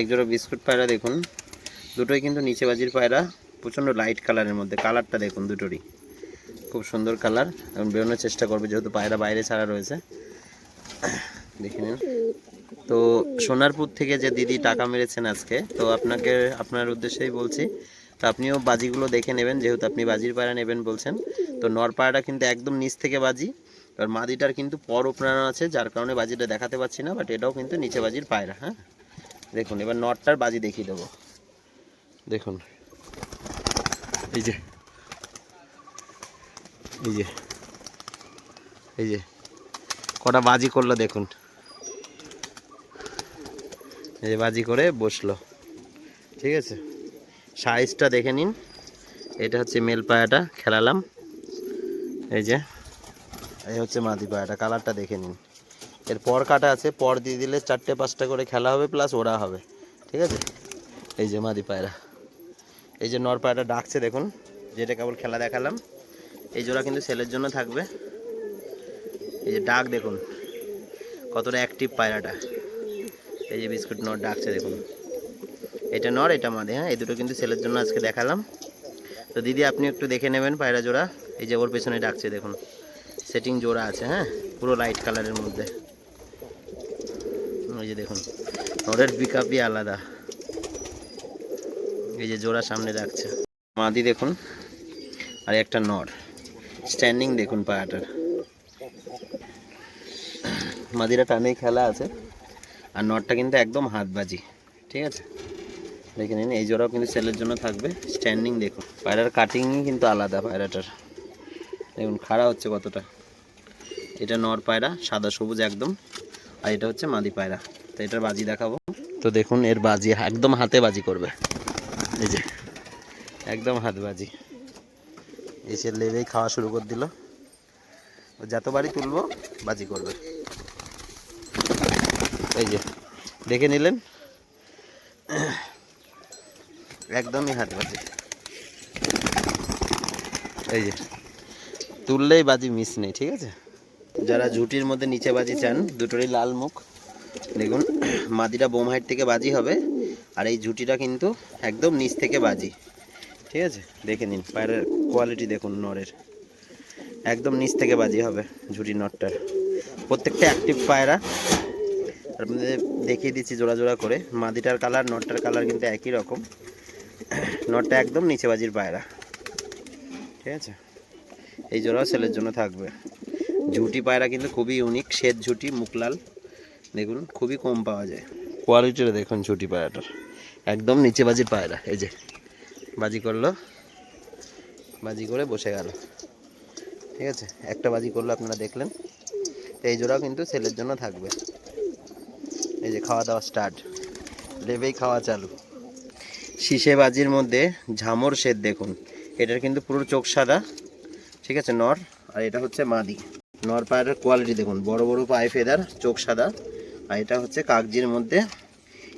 এক জোড়া বিস্কুট পায়রা দেখুন। দুটোই কিন্তু নিচে বাজির পায়রা, প্রচণ্ড লাইট কালারের মধ্যে। কালারটা দেখুন দুটোরই। খুব সুন্দর কালার এখন বেরোনোর চেষ্টা করবে, যেহেতু পায়রা বাইরে ছাড়া রয়েছে। দেখে নিন। তো সোনারপুর থেকে যে দিদি টাকা মেরেছেন আজকে, তো আপনাকে, আপনার উদ্দেশ্যেই বলছি, তো আপনিও বাজিগুলো দেখে নেবেন, যেহেতু আপনি বাজির পায়রা নেবেন বলছেন। তো নর পায়রাটা কিন্তু একদম নিচ থেকে বাজি। আর মাদিটার কিন্তু পর উপরানো আছে, যার কারণে বাজিটা দেখাতে পাচ্ছি না বাট এটাও কিন্তু নিচে বাজির পায়রা হ্যাঁ? দেখুন, এবার নটটার বাজি দেখিয়ে দেবো। দেখুন, এই যে এই যে এই যে, কটা বাজি করল দেখুন। এই যে বাজি করে বসল, ঠিক আছে? সাইজটা দেখে নিন, এটা হচ্ছে মেল পায়াটা, খেলালাম। এই যে, এই হচ্ছে মাদি পায়াটা, কালারটা দেখে নিন। এর পর কাটা আছে, পর দিয়ে দিলে চারটে, পাঁচটা করে খেলা হবে প্লাস ওরা হবে। ঠিক আছে? এই যে মাদি পায়রা। এই যে নর পায়রা ডাকছে, দেখুন, যেটা কেবল খেলা দেখালাম। এই জোড়া কিন্তু সেলের জন্য থাকবে। এই যে ডাক, দেখুন, কতটা অ্যাক্টিভ পায়রাটা। এই যে বিস্কুট নর ডাকছে, দেখুন। এটা নর, এটা মাদে হ্যাঁ? এই দুটো কিন্তু সেলের জন্য আজকে দেখালাম। তো দিদি, আপনি একটু দেখে নেবেন পায়রা জোড়া। এই যে ওর পেছনে ডাকছে, দেখুন। সেটিং জোড়া আছে হ্যাঁ? পুরো লাইট কালারের মধ্যে। ওই যে দেখুন নরের পিকআপই আলাদা। এই যে জোড়া সামনে রাখছে। মাদি দেখুন, আর একটা নর। স্ট্যান্ডিং দেখুন পায়াটার। মাদিরা টানেই খেলা আছে, আর নটটা কিন্তু একদম হাতবাজি, ঠিক আছে? দেখে নিন, এই জোড়াও কিন্তু সেলের জন্য থাকবে। স্ট্যান্ডিং দেখুন, পায়রার কাটিংই কিন্তু আলাদা পায়রাটার। দেখুন, খাড়া হচ্ছে কতটা। এটা নর পায়রা, সাদা সবুজ একদম। আর এটা হচ্ছে মাদি পায়রা। তো এটার বাজি দেখাবো। তো দেখুন, এর বাজি একদম হাতে বাজি করবে। এই যে, একদম হাত বাজি। এসে লেবেই খাওয়া শুরু করে দিল। ও যতবারই তুলবো, বাজি করবে। এই যে, দেখে নিলেন? একদমই হাত বাজি। এই যে, তুললেই বাজি মিস নেই, ঠিক আছে? যারা ঝুটির মধ্যে নিচে বাজি চান, দুটোরই লাল মুখ। দেখুন, মাদিটা বোম হাইট থেকে বাজি হবে, আর এই ঝুটিটা কিন্তু একদম নিচ থেকে বাজি। ঠিক আছে? দেখে নিন, পায়ের কোয়ালিটি দেখুন নরের একদম নিচ থেকে বাজি হবে ঝুটি নটটার প্রত্যেকটা অ্যাক্টিভ পায়রা। আপনাদের দেখিয়ে দিচ্ছি জোড়া জোড়া করে। মাদিটার কালার নটটার কালার কিন্তু একই রকম। নটটা একদম নিচে বাজির পায়রা। ঠিক আছে? এই জোড়াও ছেলের জন্য থাকবে। ঝুটি পায়রা কিন্তু খুবই ইউনিক শ্বেত ঝুটি মুখলাল দেখুন খুবই কম পাওয়া যায়। কোয়ালিটিটা দেখুন ঝুটি পায়রাটার। একদম নিচে বাজির পায়রা এই যে। বাজি করল। বাজি করে বসে গেল। ঠিক আছে? একটা বাজি করল আপনারা দেখলেন। তো এই জোড়াও কিন্তু ছেলের জন্য থাকবে। এই যে খাওয়া দাওয়া স্টার্ট লেবেই খাওয়া চালু। শীষে বাজির মধ্যে ঝামর শেদ দেখুন। এটার কিন্তু পুরো চোখ সাদা। ঠিক আছে নর। আর এটা হচ্ছে মাদি। নর পায়ের কোয়ালিটি দেখুন, বড় বড় পায়ে ফেদার, চোখ সাদা। আর এটা হচ্ছে কাগজির মধ্যে।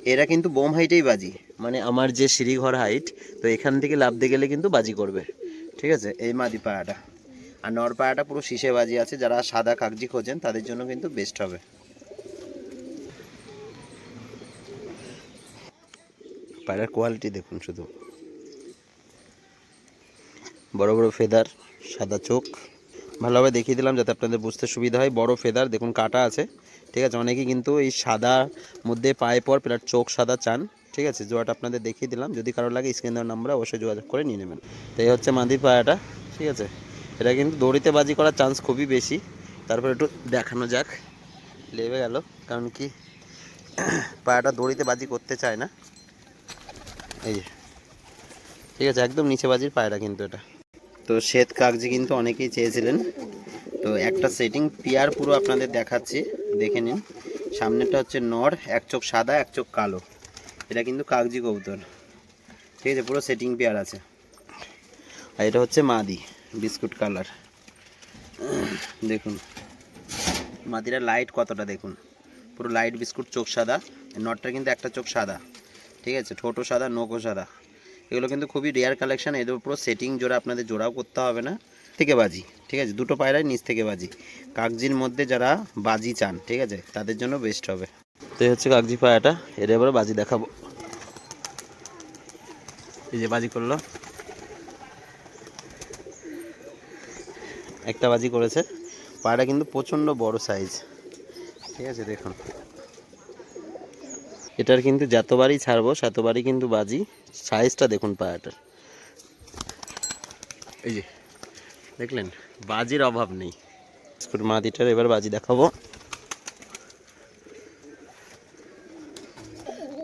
এরা কিন্তু বোম হাইটেই বাজি। মানে আমার যে সিঁড়িঘর হাইট তো এখান থেকে লাফতে গেলে কিন্তু বাজি করবে। ঠিক আছে? এই মাদি পায়াটা। আর নর পায়াটা পুরো শীষে বাজি আছে। যারা সাদা কাগজি খোঁজেন, তাদের জন্য কিন্তু বেস্ট হবে। পায়রার কোয়ালিটি দেখুন শুধু। বড় বড় ফেদার, সাদা চোখ। ভালোভাবে দেখিয়ে দিলাম যাতে আপনাদের বুঝতে সুবিধা হয়। বড় ফেদার, দেখুন কাটা আছে। ঠিক আছে, অনেকেই কিন্তু এই সাদা মধ্যে পায়ে পর প্লাস চোখ সাদা চান। ঠিক আছে জোয়াটা আপনাদের দেখিয়ে দিলাম। যদি কারও লাগে স্ক্রিন দেওয়ার নাম্বারে অবশ্যই যোগাযোগ করে নিয়ে নেবেন। তো এই হচ্ছে মাদি পায়াটা। ঠিক আছে, এটা কিন্তু দড়িতে বাজি করার চান্স খুবই বেশি। তারপর একটু দেখানো যাক। লেবে গেল, কারণ কি? পায়াটা দড়িতে বাজি করতে চায় না। এই ঠিক আছে, একদম নিচে বাজির পায়রা কিন্তু এটা। তো শ্বেত কাগজি কিন্তু অনেকেই চেয়েছিলেন। তো একটা সেটিং পিয়ার পুরো আপনাদের দেখাচ্ছি, দেখে নিন। সামনেটা হচ্ছে নর, এক চোখ সাদা, এক চোখ কালো। এটা কিন্তু কাগজি কবুতর। ঠিক আছে, পুরো সেটিং পেয়ার আছে। আর এটা হচ্ছে মাদি, বিস্কুট কালার। দেখুন, মাদিরা লাইট কতটা দেখুন। পুরো লাইট বিস্কুট চোখ সাদা নটটা কিন্তু একটা চোখ সাদা। ঠিক আছে, ঠোঁটও সাদা নোকও সাদা। এগুলো কিন্তু খুবই রেয়ার কালেকশান এদের পুরো সেটিং জোড়া আপনাদের জোড়াও করতে হবে না। থেকে বাজি, ঠিক আছে? দুটো পায়রাই নিচ থেকে বাজি। কাগজির মধ্যে যারা বাজি চান, ঠিক আছে? তাদের জন্য বেস্ট হবে। তো এই হচ্ছে কাগজি পায়াটা এর এবার বাজি দেখাবো। এই যে বাজি করল। একটা বাজি করেছে। পায়রা কিন্তু প্রচণ্ড বড় সাইজ ঠিক আছে? দেখুন। এটার কিন্তু যতবারই ছাড়বো, ততবারই কিন্তু বাজি। সাইজটা দেখুন পায়াটার। এই যে, দেখলেন, বাজির অভাব নেই। মাদিটার এবার বাজি দেখাবো।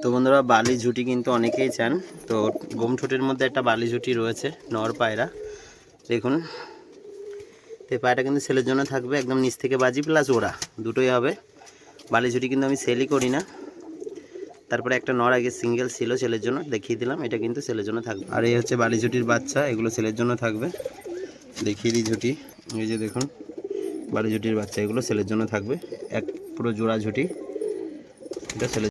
তো বন্ধুরা, বালি ঝুটি কিন্তু অনেকেই চান। তো গোমঠোটের মধ্যে একটা বালি ঝুটি রয়েছে, নর পায়রা। দেখুন তো এই পায়রাটা কিন্তু সেলের জন্য থাকবে, একদম নিচ থেকে বাজি প্লাস ওরা দুটোই হবে। বালি ঝুটি কিন্তু আমি সেলই করি না। তারপরে একটা নর আগে সিঙ্গেল ছিল ছেলের জন্য, দেখিয়ে দিলাম, এটা কিন্তু ছেলের জন্য থাকবে। আর এই হচ্ছে বাড়ি ঝুটির বাচ্চা, এগুলো ছেলের জন্য থাকবে। দেখিয়ে দিই ঝুটি, এই যে দেখুন বাড়ি ঝুটির বাচ্চা, এগুলো ছেলের জন্য থাকবে। এক পুরো জোড়া ঝুটি, এটা ছেলের